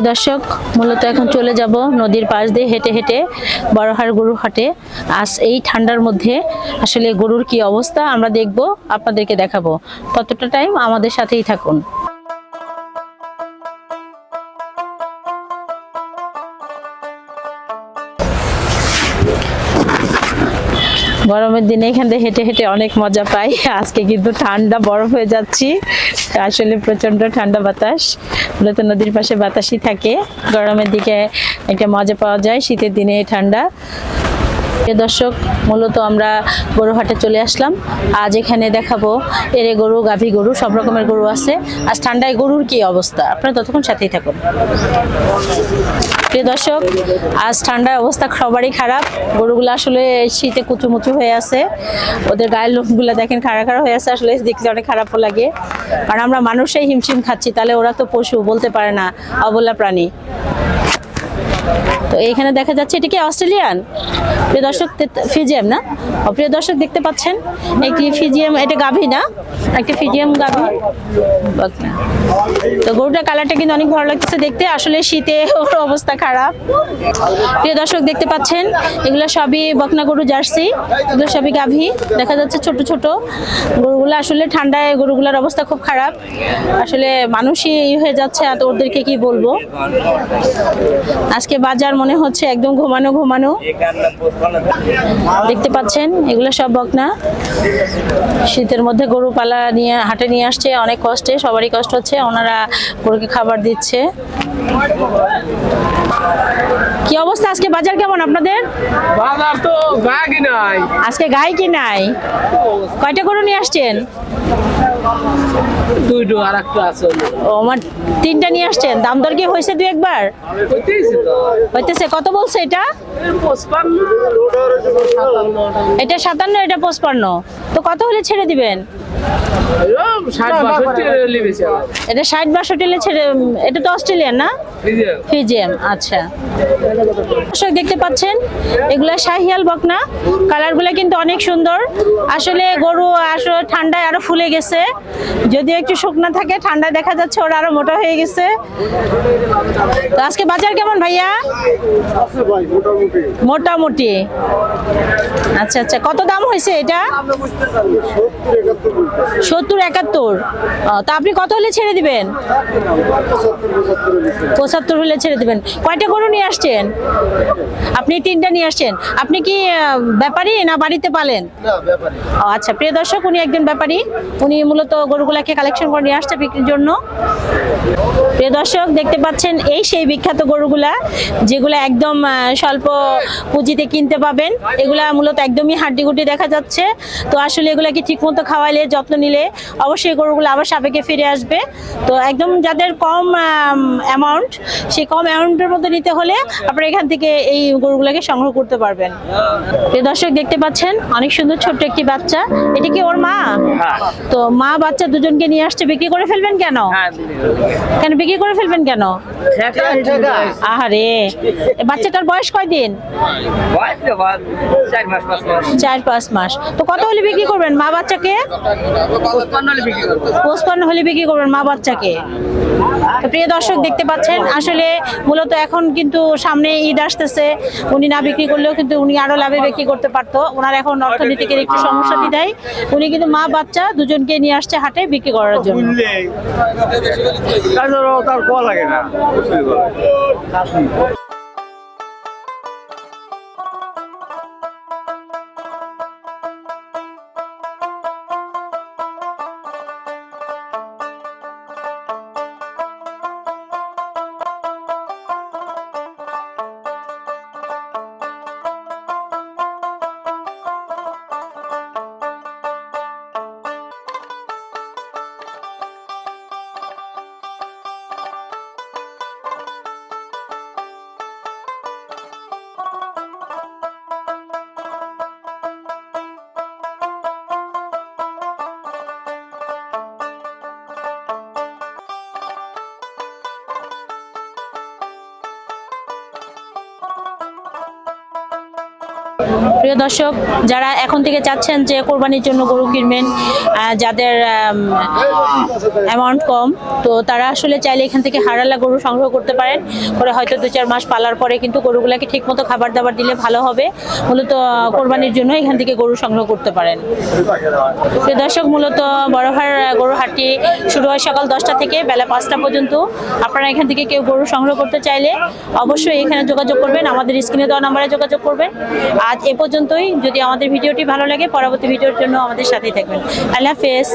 প্রিয় দর্শক, মূলত এখন চলে যাব নদীর পাশ দিয়ে হেঁটে হেঁটে বড়হার গরুর হাটে। আজ এই ঠান্ডার মধ্যে আসলে গরুর কি অবস্থা আমরা দেখব, আপনাদেরকে দেখাবো। ততটা টাইম আমাদের সাথেই থাকুন। গরমের দিনে এখান থেকে হেঁটে হেঁটে অনেক মজা পাই। আজকে কিন্তু ঠান্ডা বরফ হয়ে যাচ্ছি। আসলে প্রচণ্ড ঠান্ডা বাতাস। মূলত নদীর পাশে বাতাসই থাকে। গরমের দিকে একটা মজা পাওয়া যায়, শীতের দিনে ঠান্ডা। দর্শক, মূলত আমরা গরু হাটে চলে আসলাম। আজ এখানে দেখাবো এরে গরু, গাভী গরু, সব রকমের গরু আছে। আজ ঠান্ডায় গরুর কি অবস্থা? আপনারা ততক্ষণ সাথেই থাকুন। প্রিয় দর্শক, আজ ঠান্ডার অবস্থা সবারই খারাপ। গরুগুলো আসলে শীতে কুচুমুচু হয়ে আছে। ওদের গায়ের লোকগুলো দেখেন খাড়া খাড়া হয়ে আছে। আসলে দেখতে অনেক খারাপও লাগে। কারণ আমরা মানুষই হিমশিম খাচ্ছি, তাহলে ওরা তো পশু, বলতে পারে না, অবলা প্রাণী। তো এইখানে দেখা যাচ্ছে এটা কি অস্ট্রেলিয়ান? প্রিয় দর্শক ফিজিয়াম না? প্রিয় দর্শক, দেখতে পাচ্ছেন? একটি ফিজিয়াম, এটা গাভী না? একটি ফিজিয়াম গাভী। তো গরুটার কালারটা কিন্তু অনেক ভালো লাগতেছে দেখতে। আসলে শীতে ওর অবস্থা খারাপ। প্রিয় দর্শক, দেখতে পাচ্ছেন? এগুলো সবই বকনা গরু জার্সি। এগুলো সবই গাভী। দেখা যাচ্ছে ছোট ছোট গরুগুলো। আসলে ঠান্ডায় গরুগুলোর অবস্থা খুব খারাপ। আসলে মানুষই হয়ে যাচ্ছে আর ওদেরকে কি বলব? আজকে বাজার মনে হচ্ছে একদম ঘুমানো ঘুমানো। দেখতে পাচ্ছেন, এগুলো সব বকনা। শীতের মধ্যে গরু পালা নিয়ে, হাটে নিয়ে আসছে, অনেক কষ্টে, সবারই কষ্ট হচ্ছে, ওনারা গরুকে খাবার দিচ্ছে। কি অবস্থা? আজকে বাজার কেমন আপনাদের? বাজার তো গাগি নাই। আজকে গাই কি নাই? কয়টা গরু নিয়ে আসছেন? দুইটো আর একটা আছে। ও আমার তিনটা নিয়ে আসছেন। দাম দর কি হয়েছে একবার? হইতেছে। কত বলছে এটা? এটা সাতান্ন এটা পঁচপান্ন। তো কত হলে ছেড়ে দিবেন? এটা ষাট বাষট্টি ছেড়ে এটা তো অস্ট্রেলিয়ান না? ফিজিয়াম আচ্ছা। দর্শক দেখতে পাচ্ছেন এগুলা শাহিয়াল বকনা। কালারগুলো কিন্তু অনেক সুন্দর। আসলে গরু আসলে ঠান্ডায় আরও ফুলে গেছে। যদিও একটু শুকনা থাকে ঠান্ডায় দেখা যাচ্ছে ওরা আরও মোটা হয়ে গেছে। তো আজকে বাজার কেমন ভাইয়া? মোটামুটি। আচ্ছা আচ্ছা কত দাম হয়েছে এটা? সত্তর একাত্তর। সত্তর তা আপনি কত হলে ছেড়ে দিবেন? পঁচাত্তর হলে ছেড়ে দিবেন। কয়টা গরু নিয়ে আসছেন? আপনি তিনটা নিয়ে আসছেন। আপনি কি ব্যাপারী না বাড়িতে পালেন? ও আচ্ছা প্রিয় দর্শক উনি একজন ব্যাপারী। উনি মূলত গরুগুলাকে কালেকশন করে নিয়ে আসছে বিক্রির জন্য। প্রিয় দর্শক দেখতে পাচ্ছেন এই সেই বিখ্যাত গরুগুলা যেগুলো একদম স্বল্প পুঁজিতে কিনতে পাবেন। এগুলা মূলত একদমই হাড্ডি গুটি দেখা যাচ্ছে। তো আসলে এগুলাকে ঠিক মতো খাওয়াইলে যত্ন নিলে অবশ্যই গরুগুলো আবার সাপেকে ফিরে আসবে। তো একদম যাদের কম অ্যামাউন্ট সেই কম অ্যামাউন্টের মধ্যে নিতে হলে আপনারা এখান থেকে এই গরুগুলোকে সংগ্রহ করতে পারবেন। প্রিয় দর্শক দেখতে পাচ্ছেন অনেক সুন্দর ছোট্ট একটি বাচ্চা। এটা কি ওর মা? তো মা বাচ্চা দুজনকে নিয়ে আসছে বিক্রি করে ফেলবেন কেন? কেন বিক্রি করে ফেলবেন কেন? আহারে বাচ্চাটার বয়স কয়দিন? চার মাস পাঁচ মাস। চার পাঁচ মাস। তো কত হলে বিক্রি করবেন মা বাচ্চাকে? পঁচপান্ন হলে বিক্রি করবেন মা বাচ্চাকে। তো প্রিয় দর্শক দেখতে পাচ্ছেন আসলে মূলত এখন কিন্তু সামনে ঈদ আসতেছে। উনি না বিক্রি করলেও কিন্তু উনি আরও লাভে বিক্রি করতে পারতো। ওনার এখন অর্থনীতিকের একটু সমস্যা বিদায় উনি কিন্তু মা বাচ্চা দুজনকে নিয়ে আসছে হাটে বিক্রি করার জন্য। তার লাগে না। প্রিয় দর্শক, যারা এখন থেকে চাচ্ছেন যে কোরবানির জন্য গরু কিনবেন যাদের অ্যামাউন্ট কম, তো তারা আসলে চাইলে এখান থেকে হারালা গরু সংগ্রহ করতে পারেন। করে হয়তো দু চার মাস পালার পরে কিন্তু গরুগুলাকে ঠিকমতো খাবার দাবার দিলে ভালো হবে। মূলত, কোরবানির জন্য এখান থেকে গরু সংগ্রহ করতে পারেন। প্রিয় দর্শক, মূলত বড়হার গরু হাটটি শুরু হয় সকাল দশটা থেকে বেলা পাঁচটা পর্যন্ত। আপনারা এখান থেকে কেউ গরু সংগ্রহ করতে চাইলে অবশ্যই এখানে যোগাযোগ করবেন। আমাদের স্ক্রিনে দেওয়া নাম্বারে যোগাযোগ করবেন। আজ এ পর্যন্তই। যদি আমাদের ভিডিওটি ভালো লাগে, পরবর্তী ভিডিওর জন্য আমাদের সাথেই থাকবেন। আল্লাহ হাফেজ।